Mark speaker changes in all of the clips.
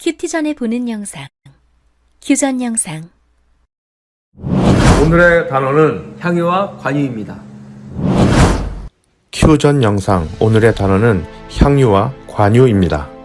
Speaker 1: 큐티 전에 보는 영상. 규전 영상.
Speaker 2: 오늘의 단어는 향유와 관유입니다.
Speaker 3: 큐전 영상 오늘의 단어는 향유와 관유입니다.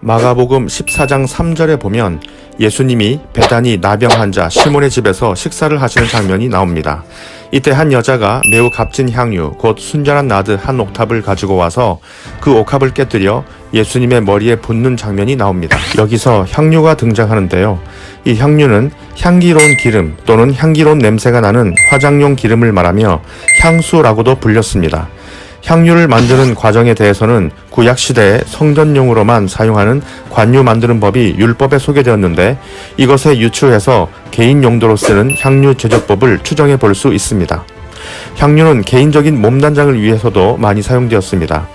Speaker 3: 마가복음 14장 3절에 보면 예수님이 배단이 나병 환자 시몬의 집에서 식사를 하시는 장면이 나옵니다. 이때 한 여자가 매우 값진 향유, 곧 순전한 나드 한 옥탑을 가지고 와서 그 옥합을 깨뜨려 예수님의 머리에 붓는 장면이 나옵니다. 여기서 향유가 등장하는데요. 이 향유는 향기로운 기름 또는 향기로운 냄새가 나는 화장용 기름을 말하며 향수라고도 불렸습니다. 향유를 만드는 과정에 대해서는 구약 시대에 성전용으로만 사용하는 관유 만드는 법이 율법에 소개되었는데 이것에 유추해서 개인 용도로 쓰는 향유 제조법을 추정해 볼 수 있습니다. 향유는 개인적인 몸 단장을 위해서도 많이 사용되었습니다.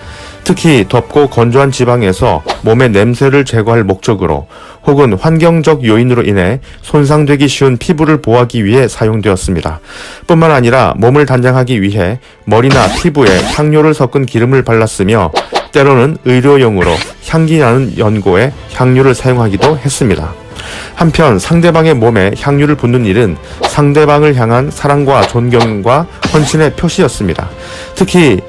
Speaker 3: 특히 덥고 건조한 지방에서 몸의 냄새를 제거할 목적으로 혹은 환경적 요인으로 인해 손상되기 쉬운 피부를 보호하기 위해 사용되었습니다. 뿐만 아니라 몸을 단장하기 위해 머리나 피부에 향료를 섞은 기름을 발랐으며 때로는 의료용으로 향기 나는 연고에 향유를 사용하기도 했습니다. 한편 상대방의 몸에 향유를 붓는 일은 상대방을 향한 사랑과 존경과 헌신의 표시였습니다. 특히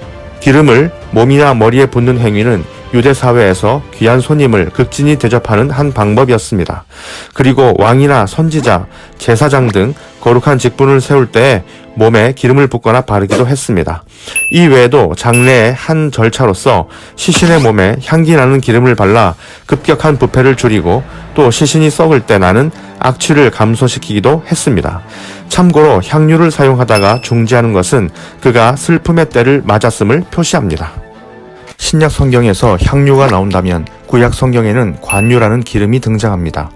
Speaker 3: 기름을 몸이나 머리에 붓는 행위는 유대 사회에서 귀한 손님을 극진히 대접하는 한 방법이었습니다. 그리고 왕이나 선지자, 제사장 등 거룩한 직분을 세울 때 몸에 기름을 붓거나 바르기도 했습니다. 이 외에도 장례의 한 절차로서 시신의 몸에 향기 나는 기름을 발라 급격한 부패를 줄이고 또 시신이 썩을 때 나는 악취를 감소시키기도 했습니다. 참고로 향유를 사용하다가 중지하는 것은 그가 슬픔의 때를 맞았음을 표시합니다. 신약 성경에서 향유가 나온다면 구약 성경에는 관유라는 기름이 등장합니다.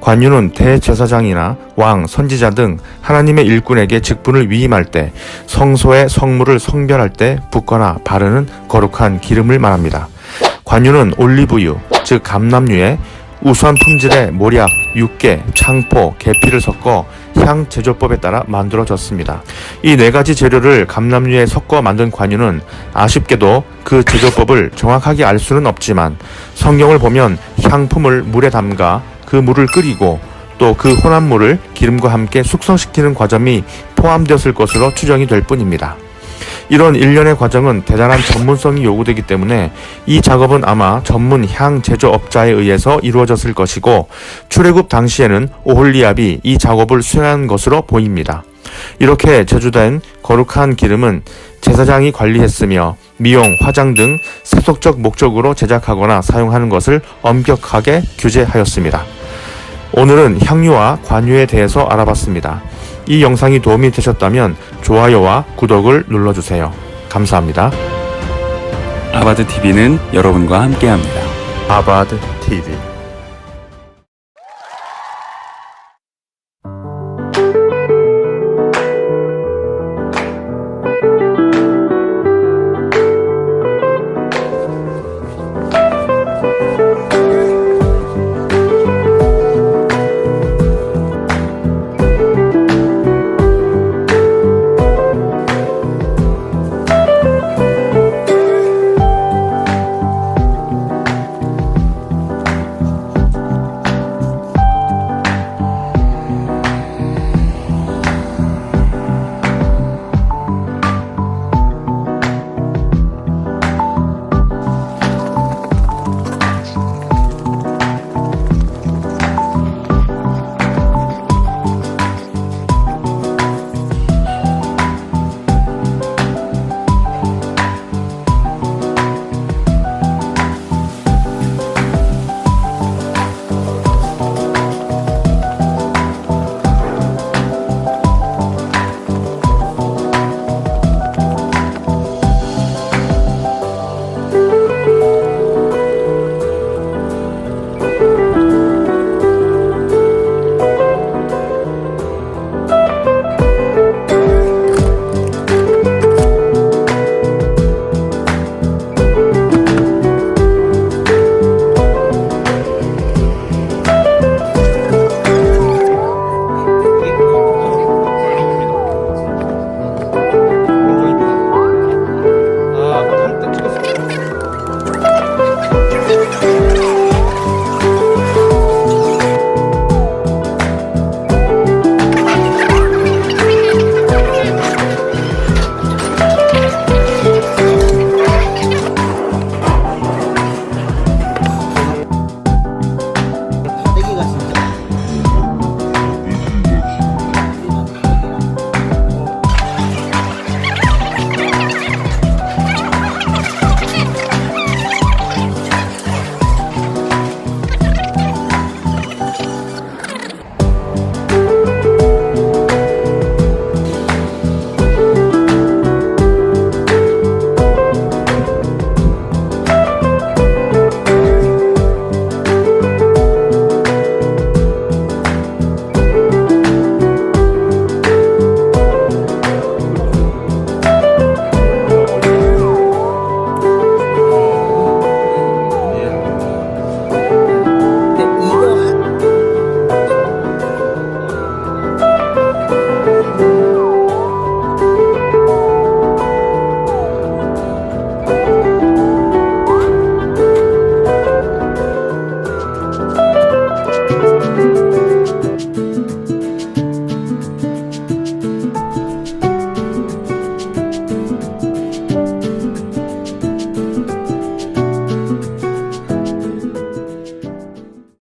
Speaker 3: 관유는 대제사장이나 왕, 선지자 등 하나님의 일꾼에게 직분을 위임할 때 성소의 성물을 성별할 때 붓거나 바르는 거룩한 기름을 말합니다. 관유는 올리브유, 즉 감람유에 우수한 품질의 모략, 육개, 창포, 계피를 섞어 향 제조법에 따라 만들어졌습니다. 이 네 가지 재료를 감람유에 섞어 만든 관유는 아쉽게도 그 제조법을 정확하게 알 수는 없지만 성경을 보면 향품을 물에 담가 그 물을 끓이고 또 그 혼합물을 기름과 함께 숙성시키는 과정이 포함되었을 것으로 추정이 될 뿐입니다. 이런 일련의 과정은 대단한 전문성이 요구되기 때문에 이 작업은 아마 전문 향 제조업자에 의해서 이루어졌을 것이고 출애굽 당시에는 오홀리압이 이 작업을 수행한 것으로 보입니다. 이렇게 제조된 거룩한 기름은 제사장이 관리했으며 미용, 화장 등 세속적 목적으로 제작하거나 사용하는 것을 엄격하게 규제하였습니다. 오늘은 향유와 관유에 대해서 알아봤습니다. 이 영상이 도움이 되셨다면 좋아요와 구독을 눌러주세요. 감사합니다.
Speaker 4: 아바드 TV는 여러분과 함께합니다.
Speaker 3: 아바드 TV